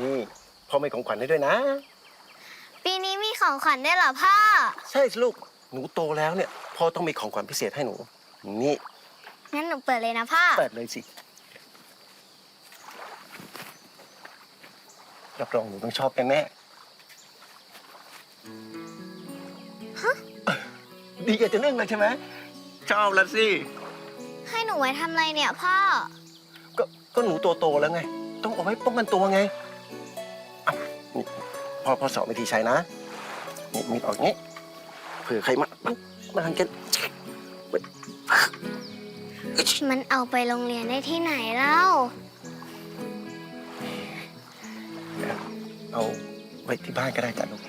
นี่พ่อไม่ของขวัญให้ด้วยนะ ปีนี้มีของขวัญได้วยเหรอพ่อ ใช่สิลูก หนูโตแล้วเนี่ยพ่อต้องมีของขวัญพิเศษให้หนู นี่งั้นหนูเปิดเลยนะพ่อ เปิดเลยสิรับรองหนูต้องชอบแน่ๆฮะ ดีกับจะนึ่งเลยใช่ไหมชอบแล้วสิ ให้หนูไว้ทำอะไรเนี่ยพ่อ ก็ก็หนูตัวโตแล้วไง ต้องเอาไว้ป้องกันตัวไงอะ นี่พ่อพ่อสอนวิธีใช้นะนี่มีออกอย่างนี้เผื่อใครมามามาทางกันมันเอาไปโรงเรียนได้ที่ไหนเล่า เอาไว้ที่บ้านก็ได้จ้ะลูก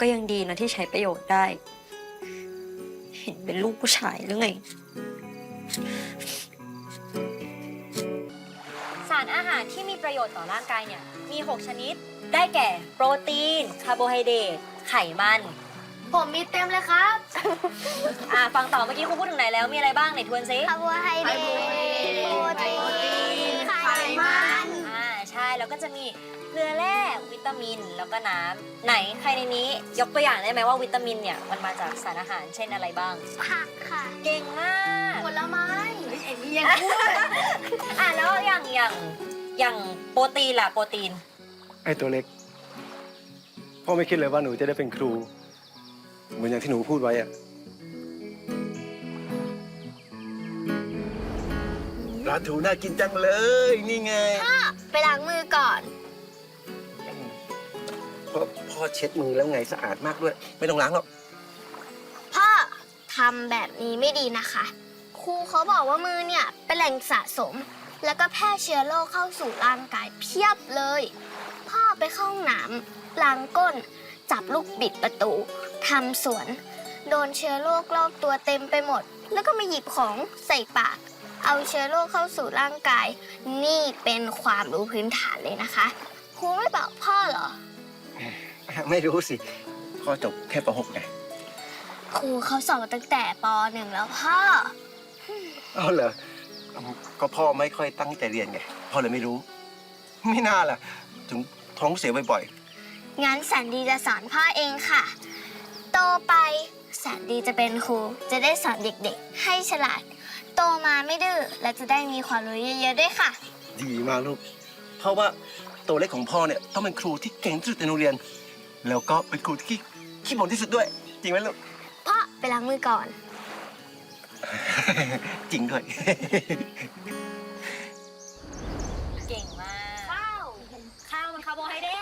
ก็ยังดีนะที่ใช้ประโยชน์ได้ เห็นเป็นลูกผู้ชายหรือไงสารอาหารที่มีประโยชน์ต่อร่างกายเนี่ยมี 6 ชนิด ได้แก่ โปรตีน คาร์โบไฮเดรตไขมัน ผมมีเต็มเลยครับอ่าฟังต่อเมื่อกี้ครูพูดถึงไหนแล้วมีอะไรบ้างไหนทวนซิคาร์โบไฮเดรตโปรตีนไขมันอ่าใช่แล้วก็จะมีเกลือแร่วิตามินแล้วก็น้ำไหนใครในนี้ยกตัวอย่างได้ไหมว่าวิตามินเนี่ยมันมาจากสารอาหารเช่นอะไรบ้าง ผักค่ะ เก่งมากผลไม้เอ็นยัง อะแล้วอย่างอย่างอย่างโปรตีนล่ะโปรตีน ไอ้ตัวเล็ก พ่อไม่คิดเลยว่าหนูจะได้เป็นครู เหมือนอย่างที่หนูพูดไว้อะปลาทูน่ากินจังเลย นี่ไงไปล้างมือก่อน พ่อพ่อเช็ดมือแล้วไงสะอาดมากด้วย ไม่ต้องล้างหรอก พ่อทำแบบนี้ไม่ดีนะคะ ครูเขาบอกว่ามือเนี่ยเป็นแหล่งสะสม แล้วก็แพร่เชื้อโรคเข้าสู่ร่างกายเพียบเลย พ่อไปเข้าห้องน้ำล้างก้น จับลูกบิดประตูทำสวน โดนเชื้อโรครอบตัวเต็มไปหมด แล้วก็มาหยิบของใส่ปาก เอาเชื้อโรคเข้าสู่ร่างกาย นี่เป็นความรู้พื้นฐานเลยนะคะครูไม่บอกพ่อเหรอ ไม่รู้สิพ่อจบแค่ป .6 ไงครูเขาสอนมาตั้งแต่ปหนึ่งแล้วพ่อ เอาเหรอก็พ่อไม่ค่อยตั้งใจเรียนไงพ่อเลยไม่รู้ ไม่น่าล่ะ ถึงท้องเสียบ่อยงั้นแสนดีจะสอนพ่อเองค่ะ โตไปแสนดีจะเป็นครู จะได้สอนเด็กๆ ให้ฉลาด โตมาไม่ดื้อและจะได้มีความรู้เยอะๆด้วยค่ะ ๆ ดีมากลูก เพราะว่าตัวเล็กของพ่อเนี่ยต้องเป็นครูที่เก่งที่สุดในโรงเรียน แล้วก็เป็นครูที่ขี้ขี้บ่นที่สุดด้วย จริงไหมลูก พ่อไปล้างมือก่อน จริงด้วย เก่งมาก ข้าว ข้าวมันคาร์โบไฮเดร